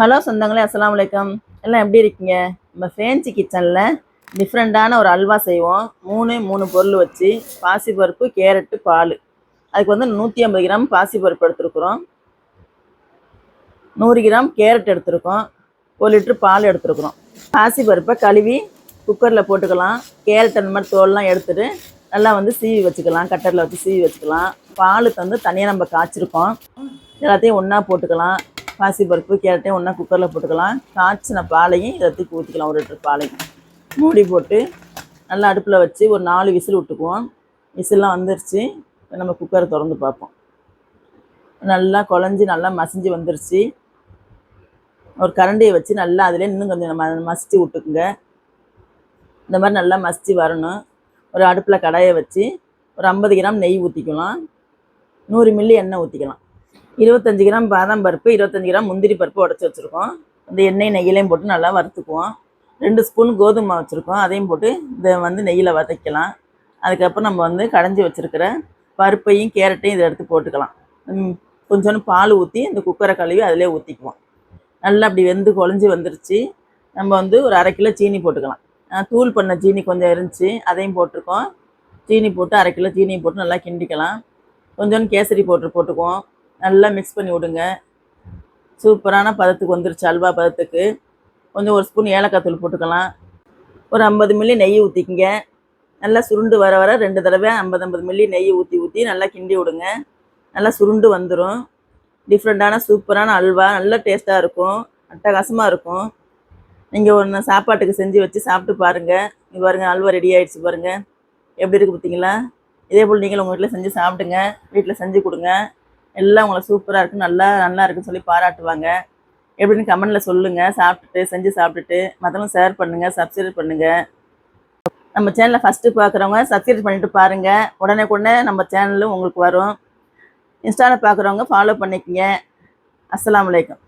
Hello சொந்தங்களே அஸ்லாம் வலைக்கம் எல்லாம் எப்படி இருக்கீங்க? நம்ம ஃபேன்சி கிச்சனில் டிஃப்ரெண்ட்டான ஒரு அல்வா செய்வோம். மூணு மூணு பொருள் வச்சு பாசிப்பருப்பு கேரட்டு பால். அதுக்கு வந்து நூற்றி ஐம்பது கிராம் பாசிப்பருப்பு எடுத்துருக்குறோம். நூறு கிராம் கேரட் எடுத்திருக்கோம். ஒரு லிட்ரு பால் எடுத்துருக்குறோம். பாசிப்பருப்பை கழுவி குக்கரில் போட்டுக்கலாம். கேரட் அந்த மாதிரி தோல்லாம் எடுத்துகிட்டு நல்லா வந்து சீவி வச்சுக்கலாம். கட்டரில் வச்சு சீவி வச்சுக்கலாம். பாலுக்கு வந்து தனியாக நம்ம காய்ச்சிருக்கோம். எல்லாத்தையும் ஒன்றா போட்டுக்கலாம். பாசிப்பருப்பு கேரட்டையும் ஒன்றா குக்கரில் போட்டுக்கலாம். காய்ச்சின பாலையும் இதை தூக்கி ஊற்றிக்கலாம் ஒரு லிட்டர் பாலையும் மூடி போட்டு நல்லா அடுப்பில் வச்சு ஒரு நாலு விசில் விட்டுக்குவோம். விசிலாம் வந்துருச்சு. நம்ம குக்கரை திறந்து பார்ப்போம். நல்லா குழஞ்சி நல்லா மசிஞ்சு வந்துருச்சு. ஒரு கரண்டியை வச்சு நல்லா அதிலே இன்னும் கொஞ்சம் ம மசிச்சு விட்டுக்குங்க. இந்த மாதிரி நல்லா மசிச்சு வரணும். ஒரு அடுப்பில் கடாயை வச்சு ஒரு ஐம்பது கிராம் நெய் ஊற்றிக்கலாம் நூறு மில்லி எண்ணெய் ஊற்றிக்கலாம் இருபத்தஞ்சி கிராம் பாதாம் பருப்பு இருபத்தஞ்சி கிராம் முந்திரி பருப்பு உடச்சி வச்சுருக்கோம். இந்த எண்ணெய் நெய்யிலையும் போட்டு நல்லா வறுத்துக்குவோம். ரெண்டு ஸ்பூன் கோதுமை வச்சுருக்கோம். அதையும் போட்டு இதை வந்து நெய்யில் வதக்கலாம். அதுக்கப்புறம் நம்ம வந்து கடைஞ்சி வச்சுருக்கிற பருப்பையும் கேரட்டையும் இதை எடுத்து போட்டுக்கலாம். கொஞ்சோண்டு பால் ஊற்றி இந்த குக்கரை கழுவி அதிலே ஊற்றிக்குவோம் நல்லா அப்படி வெந்து குழஞ்சி வந்துருச்சு. நம்ம வந்து ஒரு அரை கிலோ சீனி போட்டுக்கலாம். தூள் பண்ண சீனி கொஞ்சம் இருந்துச்சு. அதையும் போட்டிருக்கோம். சீனி போட்டு அரை கிலோ சீனியை போட்டு நல்லா கிண்டிக்கலாம். கொஞ்சோண்டு கேசரி போட்டு போட்டுக்குவோம். நல்லா மிக்ஸ் பண்ணி விடுங்க. சூப்பரான பதத்துக்கு வந்துருச்சு அல்வா பதத்துக்கு. கொஞ்சம் ஒரு ஸ்பூன் ஏலக்காய் தூள் போட்டுக்கலாம். ஒரு ஐம்பது மில்லி நெய் ஊற்றிக்கிங்க நல்லா சுருண்டு வர வர ரெண்டு தடவை ஐம்பது ஐம்பது மில்லி நெய் ஊற்றி ஊற்றி நல்லா கிண்டி விடுங்க. நல்லா சுருண்டு வந்துடும் டிஃப்ரெண்ட்டான சூப்பரான அல்வா நல்ல டேஸ்ட்டாக இருக்கும். அட்டகாசமாக இருக்கும். நீங்கள் ஒன்று சாப்பாட்டுக்கு செஞ்சு வச்சு சாப்பிட்டு பாருங்கள் இது பாருங்கள் அல்வா ரெடி ஆகிடுச்சு பாருங்கள் எப்படி இருக்குது பார்த்தீங்களா? இதே போல் நீங்களும் உங்கள் வீட்டில் செஞ்சு சாப்பிடுங்க. வீட்டில் செஞ்சு கொடுங்க. எல்லாம் உங்களை சூப்பராக இருக்குது நல்லா நல்லா இருக்குன்னு சொல்லி பாராட்டுவாங்க. எப்படின்னு கமெண்டில் சொல்லுங்கள் சாப்பிட்டுட்டு செஞ்சு சாப்பிட்டுட்டு மற்றவங்க ஷேர் பண்ணுங்கள் சப்ஸ்கிரைப் பண்ணுங்கள் நம்ம சேனலை ஃபஸ்ட்டு பார்க்குறவங்க சப்ஸ்கிரைப் பண்ணிட்டு பாருங்கள் உடனே உடனே நம்ம சேனலும் உங்களுக்கு வரும். இன்ஸ்டாவில் பார்க்குறவங்க ஃபாலோ பண்ணிக்கங்க. அஸ்லாம் வலைக்கம்